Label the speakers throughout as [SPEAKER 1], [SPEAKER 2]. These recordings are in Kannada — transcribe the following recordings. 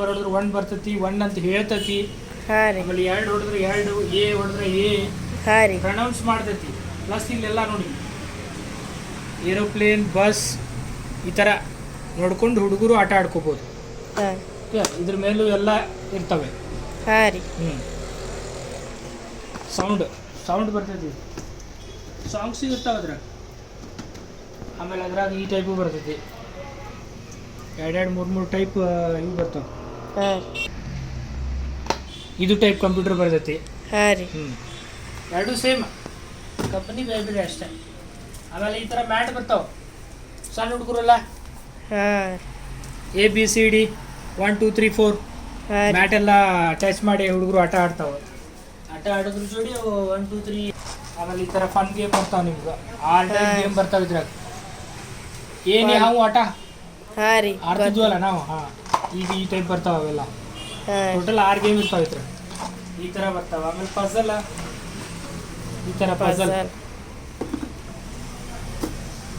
[SPEAKER 1] ನಂಬರ್ ಹೊಡೆದ್ರೆ ಒನ್ ಬರ್ತೈತಿ ಒನ್ ಅಂತ ಹೇಳ್ತತಿ. ಆಮೇಲೆ ಎರಡು ಹೊಡೆದ್ರೆ ಎರಡು ಎ ಹೊಡೆದ್ರೆ ಎ. ಪ್ರನೌನ್ಸ್ ಮಾಡ್ತತಿ. ಪ್ಲಸ್ ಇಲ್ಲೆಲ್ಲ ನೋಡಿ. ಏರೋಪ್ಲೇನ್ ಬಸ್ ಈ ಥರ ನೋಡ್ಕೊಂಡು ಹುಡುಗರು ಆಟ ಆಡ್ಕೋಬೋದು. ಇದ್ರ ಮೇಲೂ ಎಲ್ಲ ಇರ್ತವೆ. ಹ್ಞೂ ಸೌಂಡ್ ಸೌಂಡ್ ಬರ್ತೈತಿ. ಸಾಂಗ್ಸ್ ಇರ್ತಾವೆ ಅದ್ರ ಆಮೇಲೆ ಅದ್ರಾಗ ಈ ಟೈಪು ಬರ್ತೈತಿ. ಎರಡೆರಡು ಮೂರು ಮೂರು ಟೈಪ್ ಇವು ಬರ್ತಾವೆ.
[SPEAKER 2] ಹಾಂ.
[SPEAKER 1] ಇದು ಟೈಪ್ ಕಂಪ್ಯೂಟರ್ ಬರ್ತೈತಿ.
[SPEAKER 2] ಹಾಂ ರೀ.
[SPEAKER 1] ಹ್ಞೂ ಎರಡು ಸೇಮ್ ಕಂಪನಿ ಬೇರೆ ಅಷ್ಟೇ. ಆಮೇಲೆ ಈ ಥರ ಮ್ಯಾಟ್ ಬರ್ತಾವೆ. ಸಣ್ಣ ಹುಡುಗರಲ್ಲ?
[SPEAKER 2] ಹಾಂ.
[SPEAKER 1] A B C D one two three four
[SPEAKER 2] ಹಾಂ
[SPEAKER 1] ಮ್ಯಾಟ್ ಎಲ್ಲ ಟಚ್ ಮಾಡಿ ಹುಡುಗರು ಆಟ ಆಡ್ತಾವೆ. ಆಟ ಆಡೋದ್ರ ಜೋಡಿ ಒನ್ ಟೂ ತ್ರೀ ಆಮೇಲೆ ಈ ಥರ ಫನ್ ಗೇಮ್ ಬರ್ತಾವೆ ನಿಮ್ಗೆ ಆಲ್
[SPEAKER 2] ಟೈಮ್
[SPEAKER 1] ಗೇಮ್ ಬರ್ತಾವೆ ಇದ್ರಾಗ. ಏನೇ ಯಾವ ಆಟ?
[SPEAKER 2] ಹಾಂ ರೀ.
[SPEAKER 1] ಆಡ್ತಿದ್ವಲ್ಲ ನಾವು? ಹಾಂ. ಈಗ ಈ ಟೈಪ್ ಬರ್ತಾವ ಅವೆಲ್ಲ. ಟೋಟಲ್ ಆರು ಗೇಮ್ ಇರ್ತಾವ ಇದ್ರ ಈ ತರ ಬರ್ತಾವೆ. ಆಮೇಲೆ ಪಜಲ್ ಈ ತರ
[SPEAKER 2] ಪಜಲ್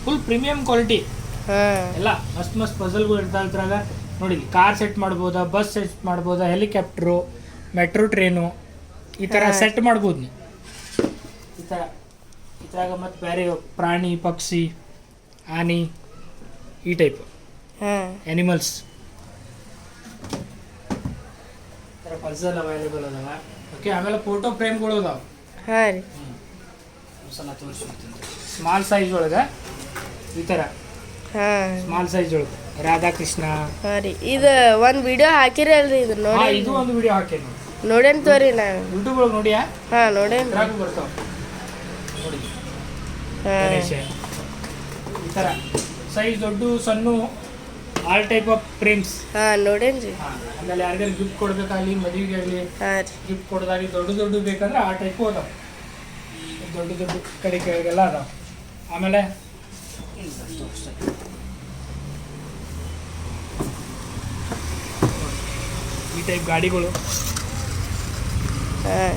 [SPEAKER 1] ಫುಲ್ ಪ್ರೀಮಿಯಂ ಕ್ವಾಲಿಟಿ ಎಲ್ಲ ಮಸ್ತ್ ಮಸ್ತ್ ಪಝಲ್ಗಳು ಇರ್ತಾವ ಇದ್ರಾಗ. ನೋಡಿ ಕಾರ್ ಸೆಟ್ ಮಾಡ್ಬೋದಾ ಬಸ್ ಸೆಟ್ ಮಾಡ್ಬೋದಾ ಹೆಲಿಕಾಪ್ಟ್ರು ಮೆಟ್ರೋ ಟ್ರೈನು ಈ ಥರ. ಸೆಟ್ ಮಾಡ್ಬೋದು ನೀವು. ಈ ಥರ ಇದ್ರಾಗ ಮತ್ತು ಬೇರೆ ಪ್ರಾಣಿ ಪಕ್ಷಿ ಆನೆ ಈ ಟೈಪ್
[SPEAKER 2] ಹಾಂ.
[SPEAKER 1] ಆ್ಯನಿಮಲ್ಸ್ ಪಝಲ್ ಅವೈಲೇಬಲ್ ಅದಾವ. ಓಕೆ ಆಮೇಲೆ ಫೋಟೋ ಫ್ರೇಮ್ಗಳು ಅದಾವೆ.
[SPEAKER 2] ಹಾಂ ರೀ.
[SPEAKER 1] ಸ್ಮಾಲ್ ಸೈಜ್ ಒಳಗೆ ಈ ಥರ
[SPEAKER 2] ಹಾಂ.
[SPEAKER 1] ಸ್ಮಾಲ್ ಸೈಜ್ ಒಳಗೆ. ರಾಧಾಕೃಷ್ಣ
[SPEAKER 2] ಹಾಂ ರೀ. ಇದು ಒಂದು ವಿಡಿಯೋ ಹಾಕಿರಲ್ರಿ ಇದು ನೋಡಿ.
[SPEAKER 1] ಇದು ಒಂದು ವಿಡಿಯೋ ಹಾಕೇನಿ. ನೋಡಿ
[SPEAKER 2] ನೋಡೇನ್ ತೋರಿ ನಾ.
[SPEAKER 1] ಯೂಟ್ಯೂಬ್ ಒಳಗೆ ನೋಡಿಯಾ?
[SPEAKER 2] ಹಾಂ ನೋಡೇನ್
[SPEAKER 1] ಬರ್ತಾವ. ನೋಡಿ.
[SPEAKER 2] ಹಾಂ.
[SPEAKER 1] ಈ ಥರ ಸೈಜ್ ದೊಡ್ಡ ಸಣ್ಣ. ಆಲ್ ಟೈಪ್ ಆಫ್ ಪ್ರಿಂಟ್ಸ್
[SPEAKER 2] ಹಾ ನೋಡೇನ್ರಿ.
[SPEAKER 1] ಆಮೇಲೆ ಯಾರಿಗಾರು ಗಿಫ್ಟ್ ಕೊಡ್ಬೇಕಾಗ್ಲಿ ಮದುವೆಗೆ ಆಗಲಿ
[SPEAKER 2] ಹಾಂ ರೀ.
[SPEAKER 1] ಗಿಫ್ಟ್ ಕೊಡೋದಾಗಲಿ ದೊಡ್ಡ ದೊಡ್ಡ ಬೇಕಂದ್ರೆ ಆ ಟೈಪ್ ಅದಾವ ದೊಡ್ಡ ದೊಡ್ಡ ಕಡೆ ಕೆಳಗೆಲ್ಲ ಅದಾವ. ಆಮೇಲೆ. ಈ ಟೈಪ್ ಗಾಡಿಗಳು.
[SPEAKER 2] ಹಾಂ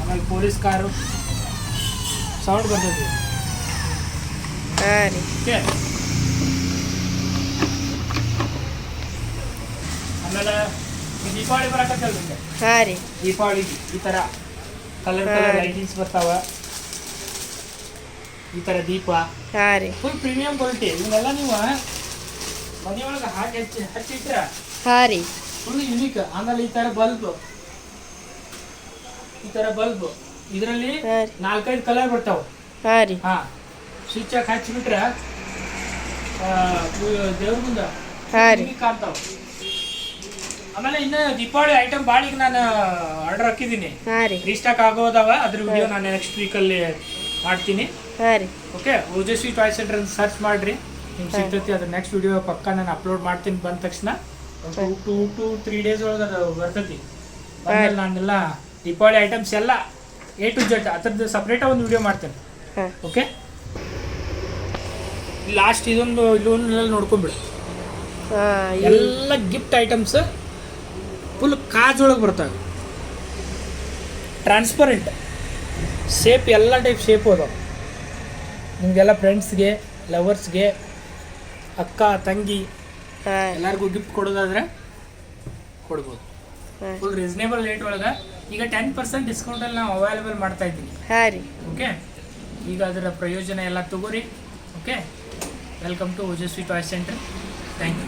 [SPEAKER 1] ಆಮೇಲೆ ಪೊಲೀಸ್ ಕಾರು ಸೌಂಡ್ ಬರ್ತೈತಿ
[SPEAKER 2] ಹಾಂ ರೀ.
[SPEAKER 1] ಆಮೇಲೆ ದೀಪಾವಳಿ ಬರಕತ್ತಲ್ಲ ನಿಮಗೆ
[SPEAKER 2] ಹಾಂ ರೀ.
[SPEAKER 1] ದೀಪಾವಳಿಗೆ ಈ ತರ ಕಲರ್. ಕಲರ್ ಲೈಟಿಂಗ್ಸ್ ಬರ್ತಾವ. ಈ ತರ ದೀಪ.
[SPEAKER 2] ಹಾಂ ರೀ.
[SPEAKER 1] ಫುಲ್ ಪ್ರೀಮಿಯಂ ಕ್ವಾಲಿಟಿ ಇವನ್ನೆಲ್ಲ ನೀವು ಮನೆ ಒಳಗೆ ಹಾಕಿ ಹಚ್ಚಿ ಹಚ್ಚಿಟ್ರ
[SPEAKER 2] ಹಾರಿ ರೀ.
[SPEAKER 1] ಫುಲ್ ಯುನೀಕ್ ಆಮೇಲೆ ಈ ತರ ಬಲ್ಬ್ ಈ ತರ ಬಲ್ಬ್ ಇದರಲ್ಲಿ ನಾಲ್ಕೈದು ಕಲರ್ ಬರ್ತಾವ.
[SPEAKER 2] ಹಾರಿ ರೀ.
[SPEAKER 1] ಹಾ. ಸ್ವಿಚ್ ಹಾಕಿ ಹಚ್ಚಿಬಿಟ್ರೆ ದೇವ್ರ ಮುಂದೆ
[SPEAKER 2] ಹಾರಿ ರೀ.
[SPEAKER 1] ಕಾಣ್ತಾವ ಆಮೇಲೆ ಇನ್ನ ದೀಪಾವಳಿ ಐಟಮ್ ಭಾಳ ಈಗ ನಾನು ಆರ್ಡರ್ ಹಾಕಿದ್ದೀನಿ.
[SPEAKER 2] ಹಾಂ ರೀ.
[SPEAKER 1] ರೀಸ್ಟಾಕ್ ಆಗೋದಾವ ಅದ್ರ ವಿಡಿಯೋ ನಾನು ನೆಕ್ಸ್ಟ್ ವೀಕಲ್ಲಿ ಮಾಡ್ತೀನಿ.
[SPEAKER 2] ಹಾಂ ರೀ.
[SPEAKER 1] ಓಕೆ ಓಜಸ್ವಿ ಟಾಯ್ ಸೆಂಟರ್ ಅಂತ ಸರ್ಚ್ ಮಾಡ್ರಿ. ನಿಮ್ಗೆ ಸಿಗ್ತೈತಿ ಅದ್ರ ನೆಕ್ಸ್ಟ್ ವಿಡಿಯೋ ಪಕ್ಕ ನಾನು ಅಪ್ಲೋಡ್ ಮಾಡ್ತೀನಿ ಬಂದ ತಕ್ಷಣ. Two two to three days ಒಳಗೆ ಅದು ಬರ್ತೈತಿ. ಬಂದ್ಮೇಲೆ ನಾನೆಲ್ಲ ದೀಪಾವಳಿ ಐಟಮ್ಸ್ ಎಲ್ಲ ಎ ಟು ಜೆಡ್ ಅದ್ರದ್ದು ಸಪ್ರೇಟಾಗಿ ಒಂದು ವಿಡಿಯೋ ಮಾಡ್ತೇನೆ.
[SPEAKER 2] ಹಾಂ.
[SPEAKER 1] ಓಕೆ ಲಾಸ್ಟ್ ಇದೊಂದು ಇಲ್ಲೊಂದು ನೋಡ್ಕೊಂಬಿಡು.
[SPEAKER 2] ಹಾಂ
[SPEAKER 1] ಎಲ್ಲ ಗಿಫ್ಟ್ ಐಟಮ್ಸ್ ಫುಲ್ ಕಾಜೊಳಗೆ ಬರ್ತವೆ. ಟ್ರಾನ್ಸ್ಪರೆಂಟ್ ಶೇಪ್ ಎಲ್ಲ ಟೈಪ್ ಶೇಪ್ ಅದಾವೆ. ನಿಮಗೆಲ್ಲ ಫ್ರೆಂಡ್ಸ್ಗೆ ಲವರ್ಸ್ಗೆ ಅಕ್ಕ ತಂಗಿ ಎಲ್ಲರಿಗೂ ಗಿಫ್ಟ್ ಕೊಡೋದಾದ್ರೆ ಕೊಡ್ಬೋದು. ಫುಲ್ ರೀಸನೇಬಲ್ ರೇಟ್ ಒಳಗೆ. ಈಗ ಟೆನ್ ಪರ್ಸೆಂಟ್ ಡಿಸ್ಕೌಂಟಲ್ಲಿ ನಾವು ಅವೈಲೇಬಲ್ ಮಾಡ್ತಾ ಇದ್ದೀವಿ.
[SPEAKER 2] ಹಾಂ ರೀ.
[SPEAKER 1] ಓಕೆ ಈಗ ಅದರ ಪ್ರಯೋಜನ ಎಲ್ಲ ತಗೋರಿ. Okay welcome to Ojaswi toy centre thank you